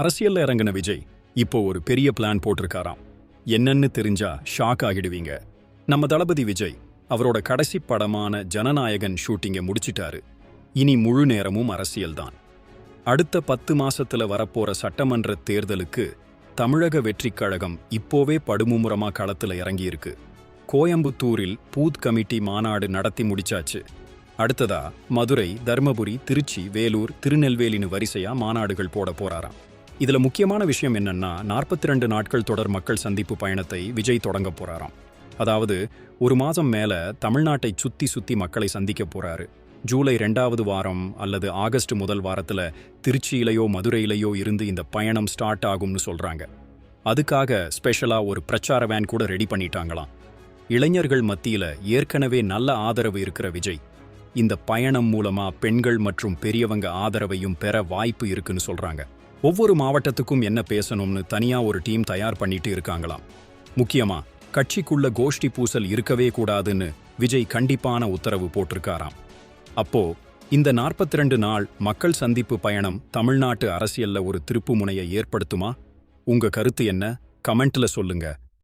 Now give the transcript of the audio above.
அரசியல்ல இறங்கின விஜய் இப்போ ஒரு பெரிய பிளான் போட்டிருக்காராம். என்னன்னு தெரிஞ்சா ஷாக் ஆகிடுவீங்க. நம்ம தளபதி விஜய் அவரோட கடைசி படமான ஜனநாயகன் ஷூட்டிங்கை முடிச்சிட்டாரு. இனி முழு நேரமும் அரசியல்தான் அடுத்த பத்து மாசத்துல வரப்போற சட்டமன்ற தேர்தலுக்கு தமிழக வெற்றிக் கழகம் இப்போவே படுமும்முரமா களத்துல இறங்கியிருக்கு. கோயம்புத்தூரில் பூத் கமிட்டி மாநாடு நடத்தி முடிச்சாச்சு. அடுத்ததா மதுரை தர்மபுரி திருச்சி வேலூர் திருநெல்வேலின்னு வரிசையா மாநாடுகள் போட போறாராம். இதுல முக்கியமான விஷயம் என்னன்னா நாற்பத்தி ரெண்டு நாட்கள் தொடர் மக்கள் சந்திப்பு பயணத்தை விஜய் தொடங்க போறாராம். அதாவது ஒரு மாதம் மேல தமிழ்நாட்டை சுத்தி சுத்தி மக்களை சந்திக்க போறாரு. ஜூலை ரெண்டாவது வாரம் அல்லது ஆகஸ்ட் முதல் வாரத்துல திருச்சியிலையோ மதுரையிலையோ இருந்து இந்த பயணம் ஸ்டார்ட் ஆகும்னு சொல்றாங்க. அதுக்காக ஸ்பெஷலா ஒரு பிரச்சார வேன் கூட ரெடி பண்ணிட்டாங்களாம். இளைஞர்கள் மத்தியில ஏற்கனவே நல்ல ஆதரவு இருக்கிற விஜய். இந்த பயணம் மூலமா பெண்கள் மற்றும் பெரியவங்க ஆதரவையும் பெற வாய்ப்பு இருக்குன்னு சொல்றாங்க. ஒவ்வொரு மாவட்டத்துக்கும் என்ன பேசணும்னு தனியா ஒரு டீம் தயார் பண்ணிட்டு இருக்காங்களாம். முக்கியமா கட்சிக்குள்ள கோஷ்டி பூசல் இருக்கவே கூடாதுன்னு விஜய் கண்டிப்பான உத்தரவு போட்டிருக்காராம். அப்போ இந்த 42 நாள் மக்கள் சந்திப்பு பயணம் தமிழ்நாட்டு அரசியல்ல ஒரு திருப்புமுனையை ஏற்படுத்துமா? உங்க கருத்து என்ன? கமெண்ட்ல சொல்லுங்க.